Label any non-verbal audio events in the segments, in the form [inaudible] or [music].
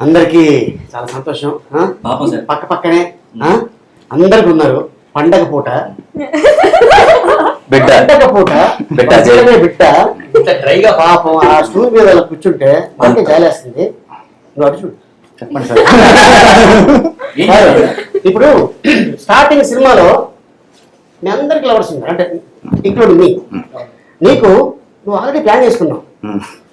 అందరికీ చాలా సంతోషం ఆ? పాపం సార్. పక్క పక్కనే ఆ? అందరికి ఉన్నారు. పండగ పూట. బిడ్డ. పండగ పూట. బిడ్డ. డ్రైగా పాపం ఆ స్టూల్ మీద అలా కూర్చుంటే మనకే జాలేస్తుంది. అటు చూడు. చెప్పండి సార్? ఇప్పుడు స్టార్టింగ్ సినిమాలో మీ అందరికి లవర్స్ ఉన్నారు. అంటే ఇంక్లూడ్ మీ. నీకు నువ్వు ఆల్రెడీ ప్లాన్ చేసుకున్నావు.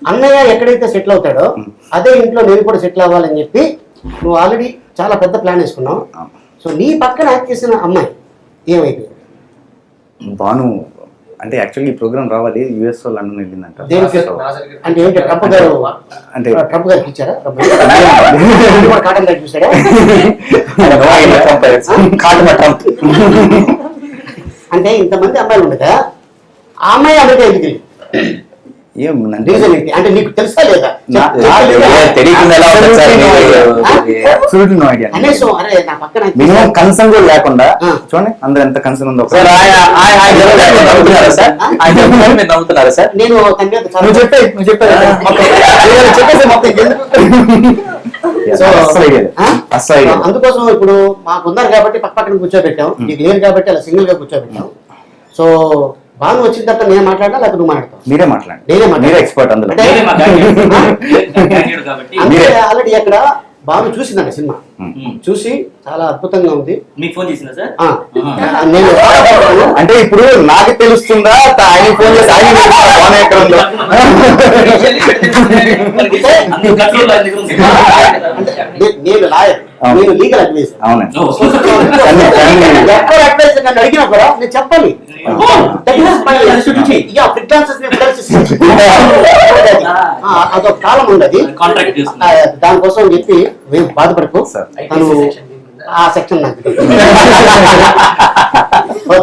అన్నయ్య ఎక్కడైతే సెటిల్ అవుతాడో అదే ఇంట్లో నేను కూడా సెటిల్ అవ్వాలని చెప్పి నువ్వు ఆల్రెడీ చాలా పెద్ద ప్లాన్ వేసుకున్నావు. సో నీ పక్కన యాక్ట్ చేసిన అమ్మాయి ఏమైపోయింది భాను అంటే యాక్చువల్లీ ఈ ప్రోగ్రామ్ రావాలి యుఎస్లో లండన్ వెళ్ళిందంట. అంటే ఏంటి ట్రంప్ గారు అంటే ట్రంప్ గారికి ఇచ్చారా? [laughs] గారు? కాటన్ అంటే ఇంతమంది అమ్మాయిలు ఉండగా ఆ అమ్మాయి అమెరికా ఎందుకు వెళ్ళింది? ఏముందంటే రీజన్ ఏంటి అంటే నీకు తెలుసా లేదా. కనీసం అరే నా పక్కన మినిమం కన్సర్న్ కూడా లేకుండా. చూడండి అందరూ ఎంత కన్సర్న్ ఉందో నమ్ముతున్నారా సార్ నేను నువ్వు చెప్పే నువ్వు చెప్పేసి మొత్తం. [laughs] అందుకోసం ఇప్పుడు మాకు ఉన్నారు కాబట్టి పక్క పక్కన కూర్చోబెట్టాం. నీకు లేరు కాబట్టి అలా సింగిల్గా కూర్చోబెట్టాం. సో బాను వచ్చిన తర్వాత నేను మాట్లాడా లేకపోతే నువ్వు మాట్లాడతావు మీరే మాట్లాడండి నేనే. మీరే ఎక్స్పర్ట్ అందులో అంటే- నేనే మా క్యాండిడేట్ కాబట్టి. ఆల్రెడీ అక్కడ బాను చూసిందండి సినిమా ఉమ్. చూసి చాలా అద్భుతంగా ఉంది మీకు ఫోన్ చేసిందా సార్ ఆ. నేను అంటే ఇప్పుడు నాకు తెలుస్తుందా తా- ఆయన ఫోన్ చేసి ఆయన తెలుస్తుందా? ఎక్కడ ఉందో? అంటే నేను లాయర్. నేను లీగల్ అడ్వైజర్ అవునండి. ఎక్కడ నన్ను అడిగినా కూడా నేను చెప్పాలి. ఆ, [laughs] అదొక కాలం ఉండదు. దానికోసం చెప్పి మేము బాధపడకు. ఆ సెక్షన్ నాకు. [laughs] [laughs]